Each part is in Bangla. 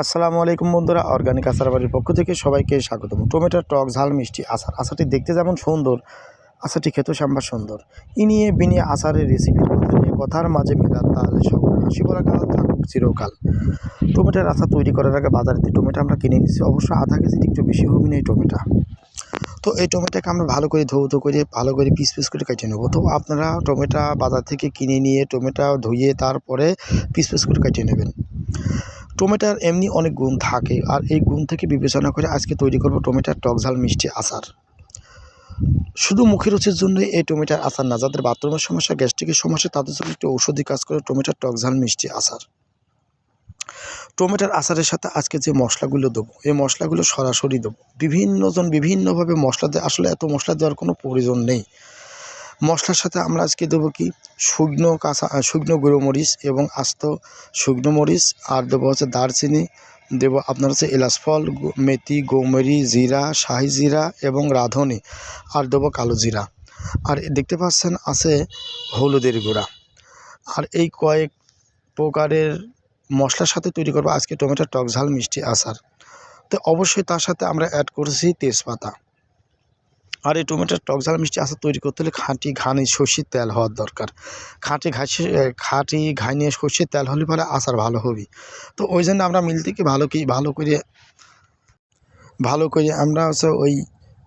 আসসালামু আলাইকুম বন্ধুরা, অর্গানিক আচার বাড়ির পক্ষ থেকে সবাইকে স্বাগতম। টমেটোর টক, ঝাল, মিষ্টি আচার। আচারটি দেখতে যেমন সুন্দর, আচারটি খেতেও সাম্বার সুন্দর। ই নিয়ে বিনিয়ে আচারের রেসিপির কথা নিয়ে কথার মাঝে মেলার তাহলে সকল হাসি কাল থাকুক চিরকাল। টমেটোর আচার তৈরি করার আগে বাজারেতে টমেটো আমরা কিনে নিচ্ছি অবশ্য আধা কেজির একটু বেশি হবে না এই টমেটো। তো এই টমেটোকে আমরা ভালো করে ধৌত করে, ভালো করে পিস পিস করে কেটে নেব। তো আপনারা টমেটো বাজার থেকে কিনে নিয়ে টমেটো ধুয়ে তারপরে পিস পিস করে কেটে নেবেন। টমেটোর এমনি অনেক গুণ থাকে আর এই গুণ থেকে বিবেচনা করে আজকে তৈরি করব টমেটোর টক ঝাল মিষ্টি আচার। শুধু মুখের রুচির জন্য এই টমেটোর আচার না, যাদের বাথরুমের সমস্যা, গ্যাস্ট্রিকের সমস্যা, তাদের জন্য একটু ঔষধি কাজ করে টমেটোর টক ঝাল মিষ্টি আচার। টমেটোর আচারের সাথে আজকে যে মশলাগুলো দেবো, এই মশলাগুলো সরাসরি দেবো। বিভিন্নজন বিভিন্নভাবে মশলা দেয়, আসলে এত মশলা দেওয়ার কোনো প্রয়োজন নেই। মশলার সাথে আমরা আজকে দেবো কি? শুকনো কাঁচা শুকনো গুঁড়ো মরিচ এবং আস্ত শুকনো মরিচ, আর দেবো হচ্ছে দারচিনি, দেবো আপনার হচ্ছে এলাচ ফল মেথি, গৌমরি, জিরা, শাহি জিরা এবং রাঁধুনি, আর দেবো কালো জিরা। আর দেখতে পাচ্ছেন আছে হলুদের গুঁড়া। আর এই কয়েক প্রকারের মশলার সাথে তৈরি করব আজকে টমেটোর টক ঝাল মিষ্টি আচার। তো অবশ্যই তার সাথে আমরা অ্যাড করছি তেজপাতা। আর এই টমেটোর টক ঝাল মিষ্টি আচার তৈরি করতে হলে খাঁটি ঘানি সর্ষের তেল হওয়ার দরকার। খাঁটি ঘাসে খাঁটি ঘানিয়ে সর্ষের তেল হলে পরে আচার ভালো হবে। তো ওই জন্য আমরা মিল থেকে ভালো কি, ভালো করে ভালো করে আমরা হচ্ছে ওই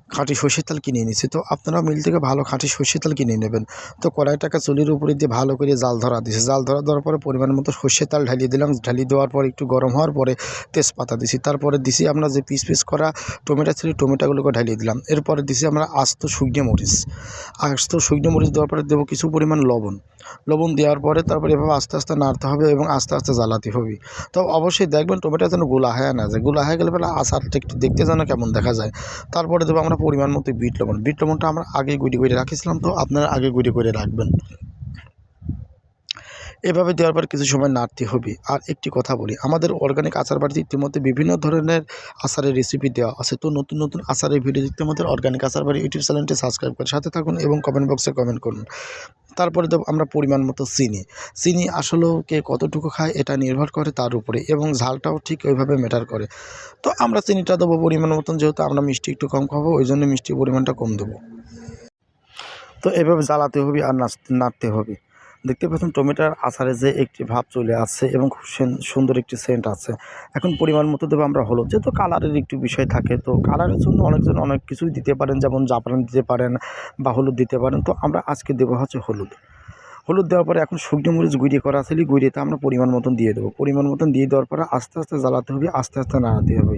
খাঁটি সর্ষের তেল কিনে নিয়েছি তো আপনারা মিল থেকে ভালো খাঁটি সর্ষের তেল কিনে নেবেন। তো কড়াইটাকে চুলির উপরে দিয়ে ভালো করে জাল ধরা দিয়েছি। জাল ধরা দেওয়ার পরে পরিমাণ মতো সর্ষের তেল ঢালিয়ে দিলাম। ঢালিয়ে দেওয়ার পর একটু গরম হওয়ার পরে তেজপাতা দিছি তারপরে দিছি আমরা যে পিস পিস করা টমেটো ছিল টমেটোগুলোকে ঢালিয়ে দিলাম। এরপরে দিছি আমরা আস্ত শুকনো মরিচ। আস্ত শুকনো মরিচ দেওয়ার পরে দেবো কিছু পরিমাণ লবণ। লবণ দেওয়ার পরে তারপরে এভাবে আস্তে আস্তে নাড়তে হবে এবং আস্তে আস্তে জ্বালাতে হবে। তো অবশ্যই দেখবেন টমেটো যেন গোলা হয়ে না যায়। গোলা হয়ে গেলে পরে আচারটা একটু দেখতে যেন কেমন দেখা যায়। তারপরে দেবো আমরা পরিমাণ মতো বিট লবণ। বিট লবণটা আমরা আগে গুঁড়ি করে রাখিছিলাম তো আপনারা আগে গুঁড়ি করে রাখবেন। এভাবে দেওয়ার পর কিছু সময় নাড়তে হবে। আর একটি কথা বলি, আমাদের অর্গানিক আচার বাড়িতে ইতিমধ্যে বিভিন্ন ধরনের আচারের রেসিপি দেওয়া আছে। তো নতুন নতুন আচারের ভিডিও দেখতে আমাদের অর্গানিক আচার বাড়ি ইউটিউব চ্যানেলটি সাবস্ক্রাইব করে সাথে থাকুন এবং কমেন্ট বক্সে কমেন্ট করুন। তারপরে দেবো আমরা পরিমাণ মতো চিনি। চিনি আসলেও কে কতটুকু খায় এটা নির্ভর করে তার উপরে এবং ঝালটাও ঠিক ওইভাবে ম্যাটার করে। তো আমরা চিনিটা দেবো পরিমাণ মতন, যেহেতু আমরা মিষ্টি একটু কম খাব, ওই জন্য মিষ্টির পরিমাণটা কম দেবো। তো এভাবে জ্বালাতে হবে আর নাচ- নাড়তে হবে। দেখতে পাচ্ছেন টমেটোর আচারে যে একটি ভাব চলে আসছে এবং খুব সেন- সুন্দর একটি সেন্ট আছে। এখন পরিমাণ মতো দেবো আমরা হলুদ। যেহেতু কালারের একটু বিষয় থাকে, তো কালারের জন্য অনেকজন অনেক কিছুই দিতে পারেন, যেমন জাফরান দিতে পারেন বা হলুদ দিতে পারেন। তো আমরা আজকে দেবো হচ্ছে হলুদ। হলুদ দেওয়ার পরে এখন শুকনো মরিচ গুঁড়িয়ে করা আছে গুঁড়িয়েতে আমরা পরিমাণ মতন দিয়ে দেবো। পরিমাণ মতন দিয়ে দেওয়ার পরে আস্তে আস্তে জ্বালাতে হবে, আস্তে আস্তে নাড়াতে হবে।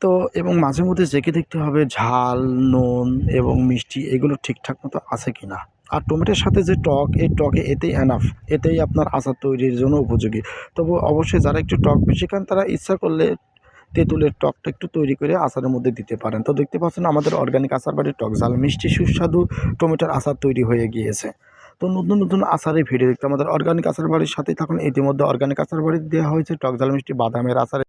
তো এবং মাঝে মধ্যে চেখে দেখতে হবে ঝাল, নুন এবং মিষ্টি, এগুলো ঠিকঠাক মতো আছে কি না আর টমেটোর সাথে যে টক, এই টকে এতেই এনাফ এতেই আপনার আচার তৈরির জন্য উপযোগী। তবু অবশ্যই যারা একটু টক বেশি খান, তারা ইচ্ছা করলে তেঁতুলের টকটা একটু তৈরি করে আচারের মধ্যে দিতে পারেন। তো দেখতে পাচ্ছেন আমাদের অর্গানিক আচার বাড়ির টক ঝাল, মিষ্টি, সুস্বাদু টমেটোর আচার তৈরি হয়ে গিয়েছে। তো নতুন নতুন আচারের ভিডিও দেখতে আমাদের অর্গানিক আচার বাড়ির সাথেই থাকুন। ইতিমধ্যে অর্গানিক আচার বাড়ি দেওয়া হয়েছে টক ঝাল, মিষ্টি, বাদামের আচার।